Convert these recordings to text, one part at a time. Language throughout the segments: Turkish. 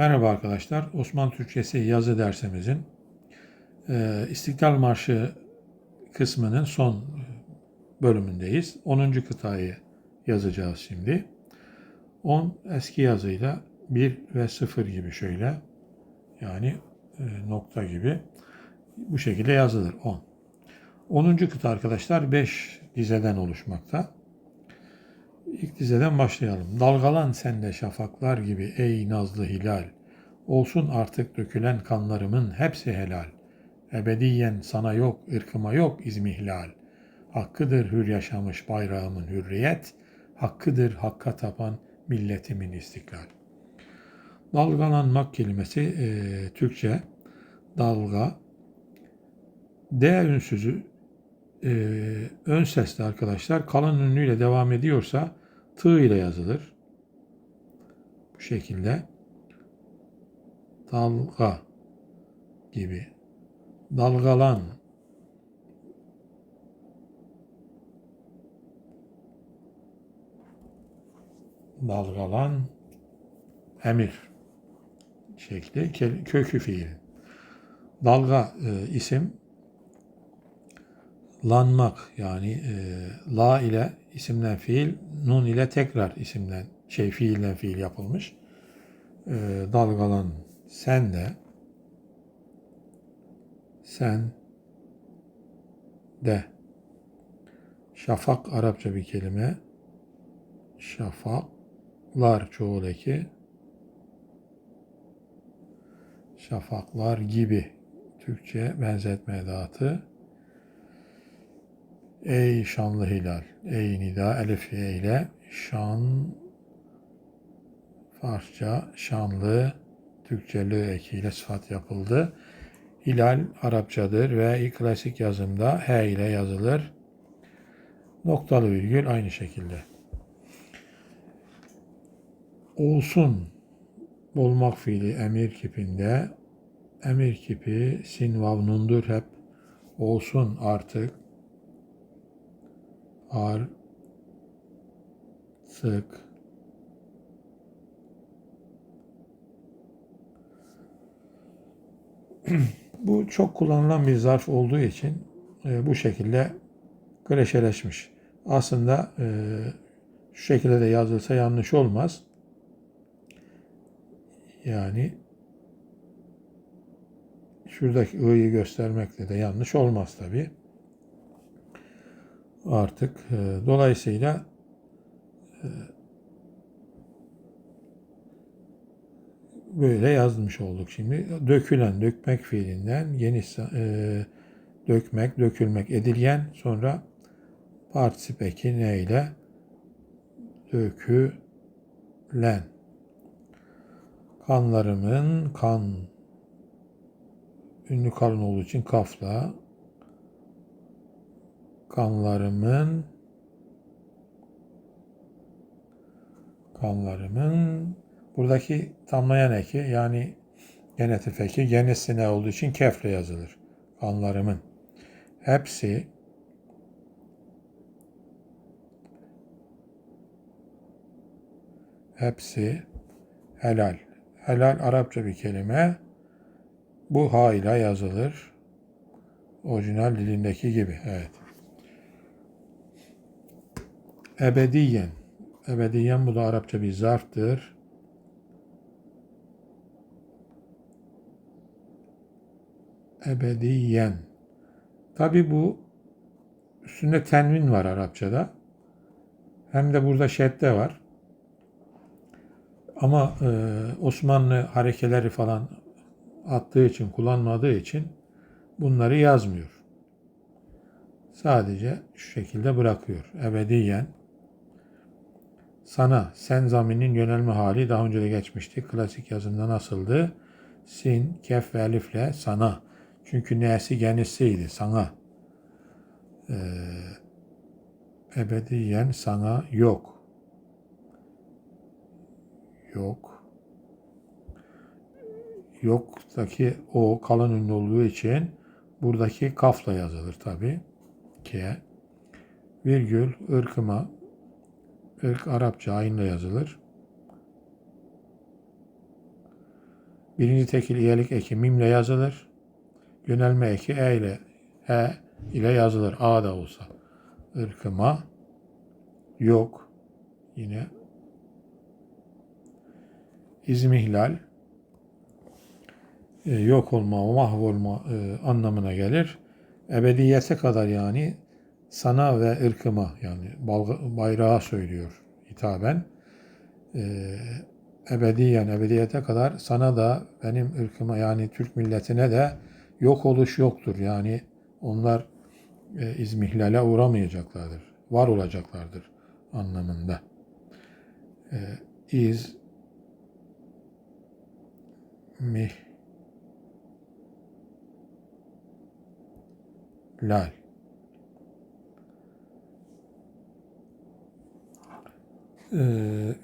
Merhaba arkadaşlar. Osmanlı Türkçesi yazı dersimizin e, İstiklal Marşı kısmının son bölümündeyiz. 10. kıtayı yazacağız şimdi. 10 eski yazıyla 1 ve 0 gibi şöyle yani e, nokta gibi bu şekilde yazılır 10. 10. kıta arkadaşlar 5 dizeden oluşmakta. İlk dizeden başlayalım. Dalgalan sende şafaklar gibi ey nazlı hilal. Olsun artık dökülen kanlarımın hepsi helal. Ebediyen sana yok, ırkıma yok izmihlal. Hakkıdır hür yaşamış bayrağımın hürriyet. Hakkıdır hakka tapan milletimin istiklal. Dalgalanmak kelimesi e, Türkçe dalga. D ünsüzü e, ön sesli arkadaşlar kalın ünlüyle devam ediyorsa tığ ile yazılır. Bu şekilde dalga gibi dalgalan dalgalan emir şekli kökü fiil. Dalga e, isim lanmak yani e, la ile isimden fiil, nun ile tekrar isimden şey fiilden fiil yapılmış. E, dalgalan sen de sen de şafak Arapça bir kelime. Şafaklar çoğul eki. Şafaklar gibi Türkçe benzetme edatı. Ey şanlı hilal, ey nida elif ile şan Farsça şanlı Türkçe lü ekiyle sıfat yapıldı. Hilal Arapçadır ve klasik yazımda H ile yazılır. Noktalı virgül aynı şekilde. Olsun olmak fiili emir kipinde emir kipi sin vav nundur hep olsun artık artık bu çok kullanılan bir zarf olduğu için e, bu şekilde kreşeleşmiş. Aslında e, şu şekilde de yazılsa yanlış olmaz. Yani şuradaki i'yi göstermekle de yanlış olmaz tabi. Artık e, dolayısıyla e, böyle yazmış olduk şimdi. Dökülen, dökmek fiilinden geniş e, dökmek, dökülmek, edilgen sonra partisip eki dökülen kanlarımın kan ünlü kalın olduğu için kafla kanlarımın kanlarımın buradaki tamlayan eki yani genetif eki genesine olduğu için kefle yazılır. Kanlarımın hepsi hepsi helal. Helal Arapça bir kelime. Bu ha ile yazılır. Orijinal dilindeki gibi. Evet. Ebediyen. Ebediyen bu da Arapça bir zarftır. Ebediyen. Tabi bu üstünde tenvin var Arapçada. Hem de burada şedde var. Ama e, Osmanlı harekeleri falan attığı için, kullanmadığı için bunları yazmıyor. Sadece şu şekilde bırakıyor. Ebediyen sana, sen zaminin yönelme hali daha önce de geçmişti. Klasik yazımda nasıldı? Sin, kef ve elifle sana. Çünkü nesi genisiydi sana. Ee, ebediyen sana yok. Yok. Yok'taki o kalın ünlü olduğu için buradaki kafla yazılır tabi. K. Virgül ırkıma ırk Arapça aynı yazılır. Birinci tekil iyelik eki mimle yazılır. Yönelme eki e ile e ile yazılır. A da olsa. Irkıma yok. Yine izmihlal e, yok olma, mahvolma e, anlamına gelir. Ebediyete kadar yani sana ve ırkıma yani bayrağa söylüyor hitaben. E, ebediyen, ebediyete kadar sana da benim ırkıma yani Türk milletine de yok oluş yoktur. Yani onlar e, izmihlale uğramayacaklardır. Var olacaklardır anlamında. E, iz mih lal Ee,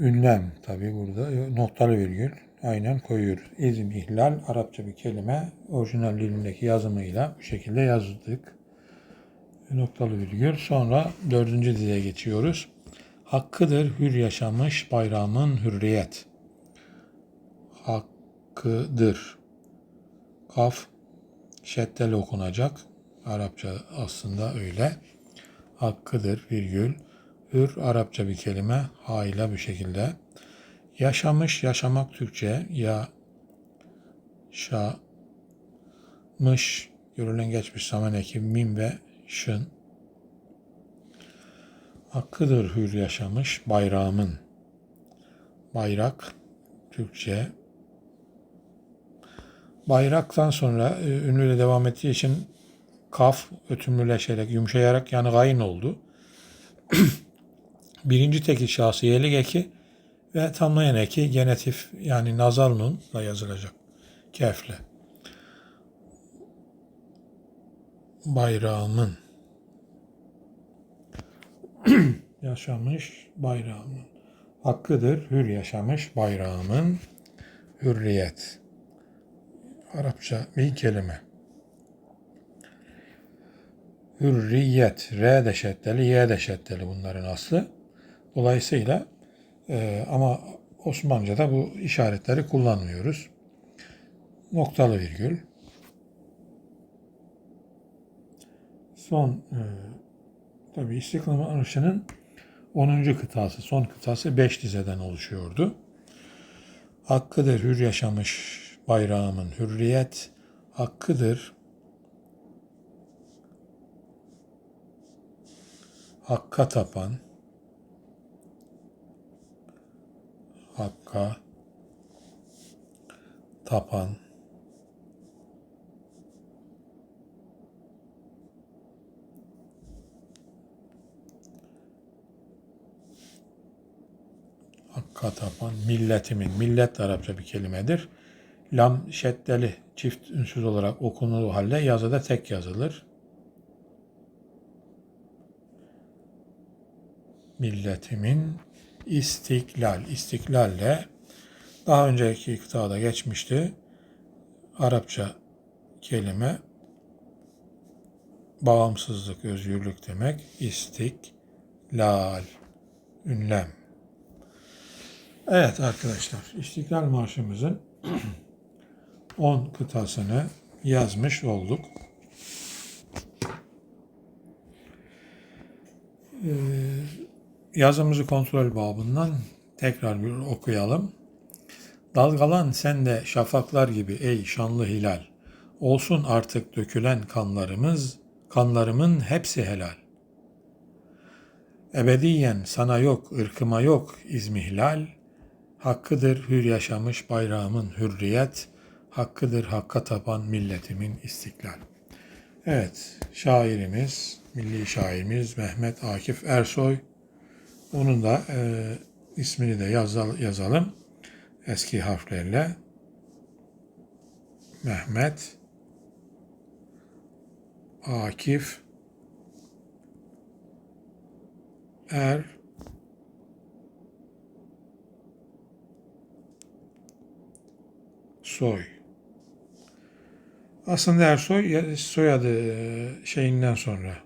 ünlem tabi burada noktalı virgül aynen koyuyoruz. İzm ihlal Arapça bir kelime orijinal dilindeki yazımıyla bu şekilde yazdık. Noktalı virgül. Sonra dördüncü dize geçiyoruz. Hakkıdır hür yaşamış bayramın hürriyet. Hakkıdır. Kaf şeddeli okunacak. Arapça aslında öyle. Hakkıdır virgül. Hür Arapça bir kelime. Ha ile bu şekilde. Yaşamış, yaşamak Türkçe. Ya şa mış görülen geçmiş zaman eki mim ve şın. Hakkıdır hür yaşamış bayrağımın. Bayrak Türkçe. Bayraktan sonra e, ünlüyle devam ettiği için kaf ötümlüleşerek, yumuşayarak yani gayin oldu. Birinci tekil şahsı yelik eki ve tamlayan eki genetif yani nazal nunla yazılacak. Kefle. Bayrağımın yaşamış bayrağımın hakkıdır hür yaşamış bayrağımın hürriyet. Arapça bir kelime. Hürriyet. R de şeddeli, Y de bunların aslı. Dolayısıyla e, ama Osmanlıca'da bu işaretleri kullanmıyoruz. Noktalı virgül. Son e, tabi İstiklal Marşı'nın 10. kıtası, son kıtası 5 dizeden oluşuyordu. Hakkıdır hür yaşamış bayrağımın hürriyet, hakkıdır hakka tapan, hakka tapan, hakka tapan milletimin, millet Arapça bir kelimedir. Lam şeddeli çift ünsüz olarak okunduğu halde yazıda tek yazılır. Milletimin istiklal, istiklalle daha önceki kıtada geçmişti. Arapça kelime bağımsızlık, özgürlük demek. İstiklal, ünlem. Evet arkadaşlar, İstiklal Marşımızın 10 kıtasını yazmış olduk. Ee, yazımızı kontrol babından tekrar bir okuyalım. Dalgalan sen de şafaklar gibi ey şanlı hilal. Olsun artık dökülen kanlarımız, kanlarımın hepsi helal. Ebediyen sana yok, ırkıma yok izmihlal. Hakkıdır hür yaşamış bayrağımın hürriyet, hakkıdır hakka tapan milletimin istiklal. Evet, şairimiz, milli şairimiz Mehmet Akif Ersoy. Onun da e, ismini de yazal, yazalım. Eski harflerle. Mehmet. Akif. Er. Soy. Aslında Ersoy soyadı e, şeyinden sonra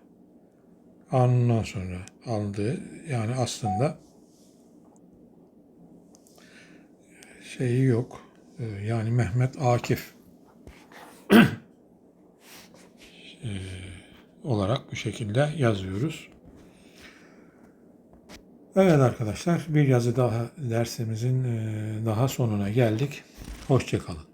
anından sonra aldığı yani aslında şeyi yok. Ee, yani Mehmet Akif Ee, olarak bu şekilde yazıyoruz. Evet arkadaşlar bir yazı daha dersimizin e, daha sonuna geldik. Hoşçakalın.